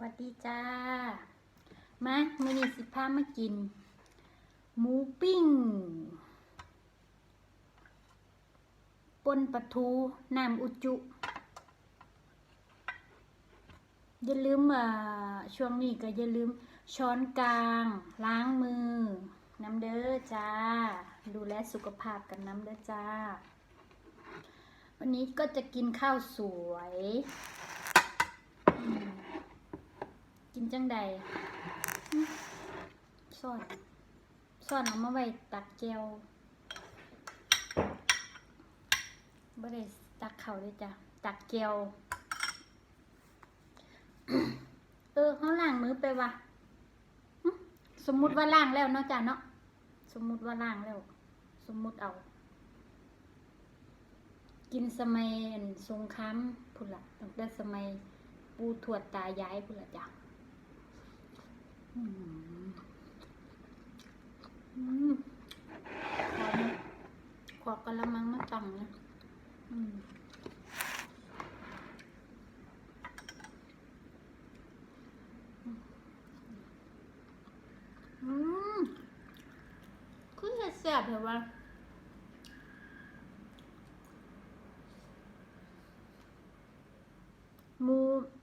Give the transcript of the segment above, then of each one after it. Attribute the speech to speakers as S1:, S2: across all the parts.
S1: วัสดีจ้า มามื่อนี้สิพามากิน หมูปิ้งปนปลาทูน้ำอุจุ อย่าลืมอ่าช่วงนี้ก็อย่าลืมช้อนกลาง ล้างมือ น้ำเด้อจ้า ดูแลสุขภาพกันน้ำเด้อจ้า วันนี้ก็จะกินข้าวสวย กินจังใดอื้อซ่อนซอนเอามาไว้ตักแก้วบ่ได้ตักเขาวเลยจ้ะ ตักแก้วเออเขาล้างมือไปวะสมมุติว่าล้างแล้วเนาะจ้ะเนาะสมมุติว่าล้างแล้ว สมมุติเอา กินสมัยสงครามพุ่นละตั้งแต่สมัยปูทวดตายายพุ่นละจ้ะ ขอนะขอกระมังมาตังนะอืมคือเฮ็ดแซ่บเหรอวะหมู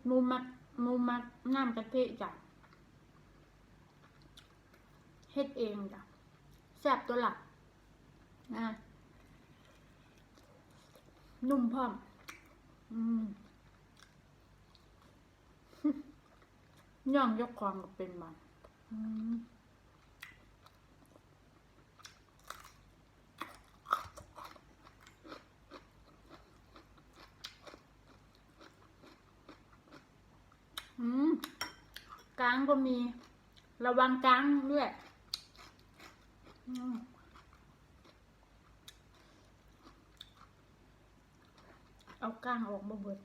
S1: หมูมักหมูมักน้ำกะทิจ้ะ เฮ็ดเองจ้ะแซ่บตัวหลักนะนุ่มพร้อม อืมย่องยกความก็เป็นมันอืมกลางก็มีระวังกลางด้วยอืม เอากลางออกมาเบิด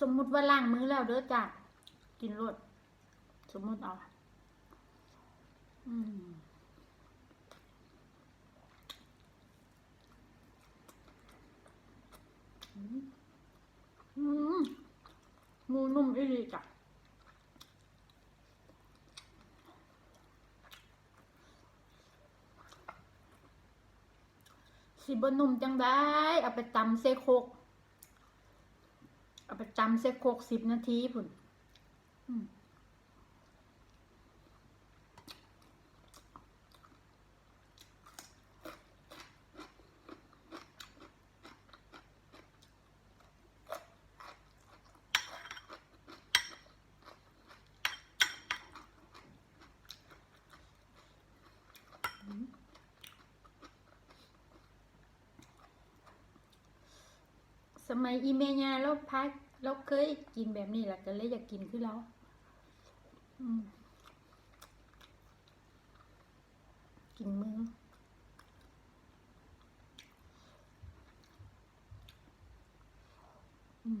S1: สมมุติว่าล้างมือแล้วเด้อจ้ะกินรดสมมุติเอาอืมอืม หมูนุ่มอีหลีจ้ะสิบนุ่มจังได้ เอาไปตำเซโคก เอาไปตำเซโคกสิบนาทีผุ่นอืม สมัยอีเมญาเราพักเราเคยกินแบบนี้แหละก็เลยอยากกินคือเราอืมกินมืออืม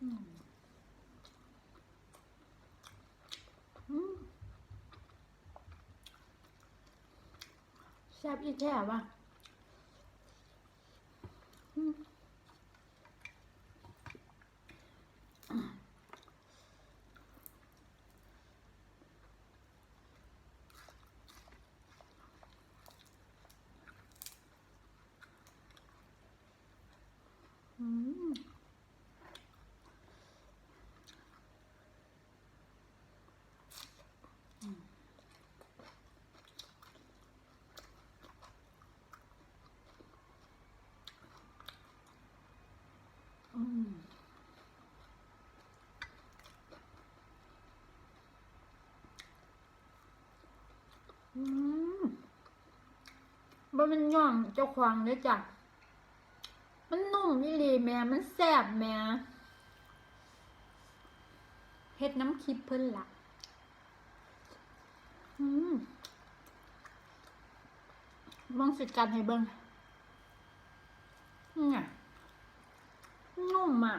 S1: อืมแซ่บอีแท้ว่ะอืมอืมอืมอืม บ่มันย่องเจ้าควางเลยจ้ะ มันนุ่มอีหลีแม่ มันแซ่บแม่เฮ็ดน้ำคลิปเพิ่นล่ะอืมมองสิกันให้เบิ่งเนี่ยนุ่มอะ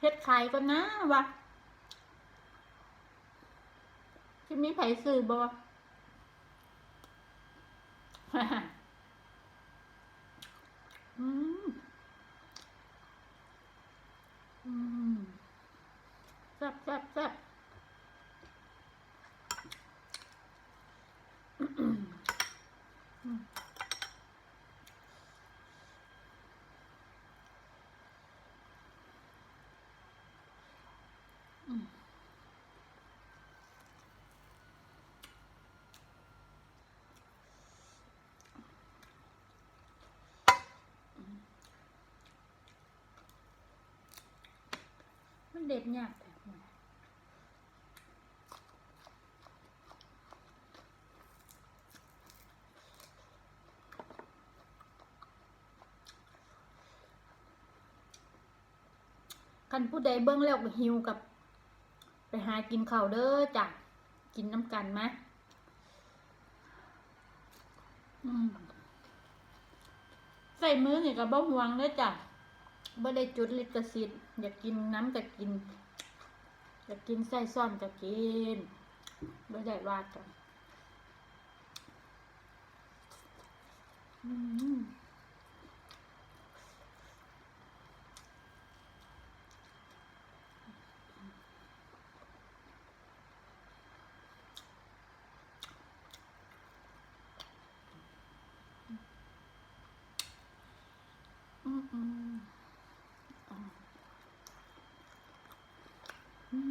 S1: เฮ็ดไข่ก่อนนะวะ ที่มีไผซื้อบ่อืม อืมแซ่บแซ่บแซ่บอืม เด็ดยากแบบนี้คันผู้ใดเบิ้งแล้วก็หิวกับ ไปหากินข้าวเด้อจ้ะกินน้ำกันไหมใส่มือนี่ก็บ่ห่วงเด้อจ้ะ บ่ได้จุดลิขสิทธิ์อยากกินน้ำก็กิน อยากกินไส้ซ่อนก็กินบ่ได้ว่ากันอืมอืมอืมอ่า อื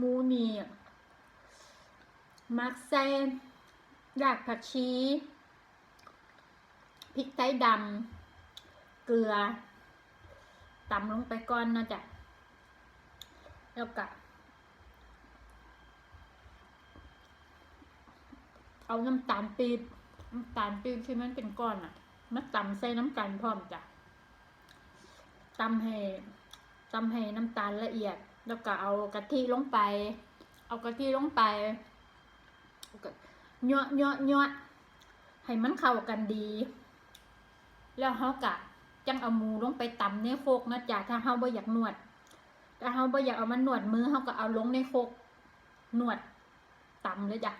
S1: มูนี่มักใส่รากผักชีพริกไทยดำ เกลือตำลงไปก่อนนะจ๊ะ แล้วก็เอาน้ำตาลปี๊บน้ำตาลปี๊บที่มันเป็นก้อนอะมาตำใส่น้ำตาลพร้อมจ้ะตำให้ตำให้น้ำตาลละเอียด แล้วก็เอากะทิลงไป เอากะทิลงไปแล้วก็เนาะเนาะเนาะให้มันเข้ากันดี แล้วเขากะจังเอาหมูลงไปตำในโคกนะจ๊ะถ้าเขาบ่อยากนวดถ้าเขาบ่อยากเอามันนวดมือเขาก็เอาลงในโคกนวดตำเลยจ้ะ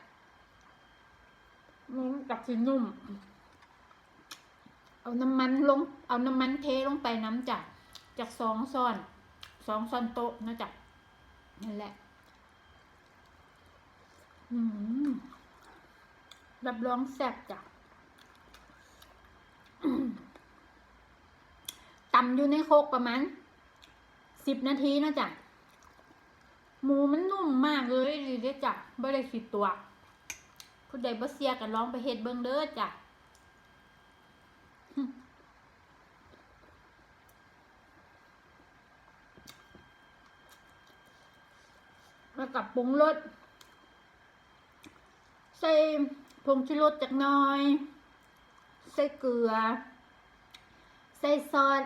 S1: มันกับสีนุ่ม เอาน้ำมันลง เอาน้ำมันเทลงไปน้ำจ้ะจากสองซ้อน สองซ้อนโต๊ะนะจ๊ะนั่นแหละ อืมรับรองแซ่บจ้ะตำอยู่ในโคกประมาณสิบนาทีนะจ๊ะหมูมันนุ่มมากเลยดีเด้จ้ะไม่ได้สิตัวผู้ใดบ่เสียกันลองไปเฮ็ดเบิ่งเด้อจ้ะ แล้วกับปรุงรสใส่ผงชูรสจักน่อย ใส่เกลือ ใส่ซอส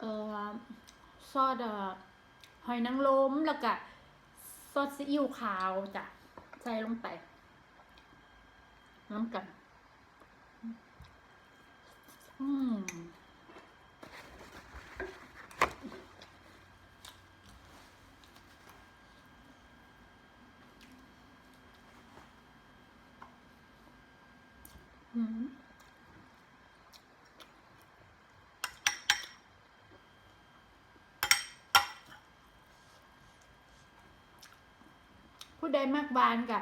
S1: เอ่อซอสเอ่อหอยนางรมแล้วก็ซอสซีอิ๊วขาวจ้ะใส่ลงไปน้ำกันอืม อืม ผู้ใดมากบานกะ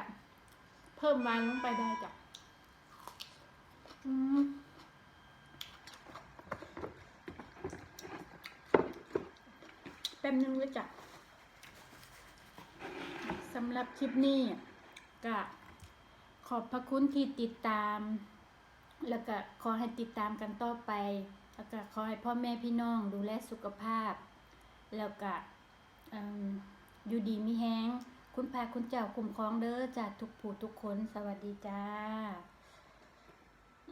S1: เพิ่มวานลงไปได้จ้ะแป๊บนึงเลยจ้ะสำหรับคลิปนี้ก็ขอบพระคุณที่ติดตาม แล้วก็ขอให้ติดตามกันต่อไป แล้วก็ขอให้พ่อแม่พี่น้องดูแลสุขภาพ แล้วก็อยู่ดีมีแฮง คุณพาคุณเจ้าคุ้มครองเด้อจากทุกผู้ทุกคน สวัสดีจ้า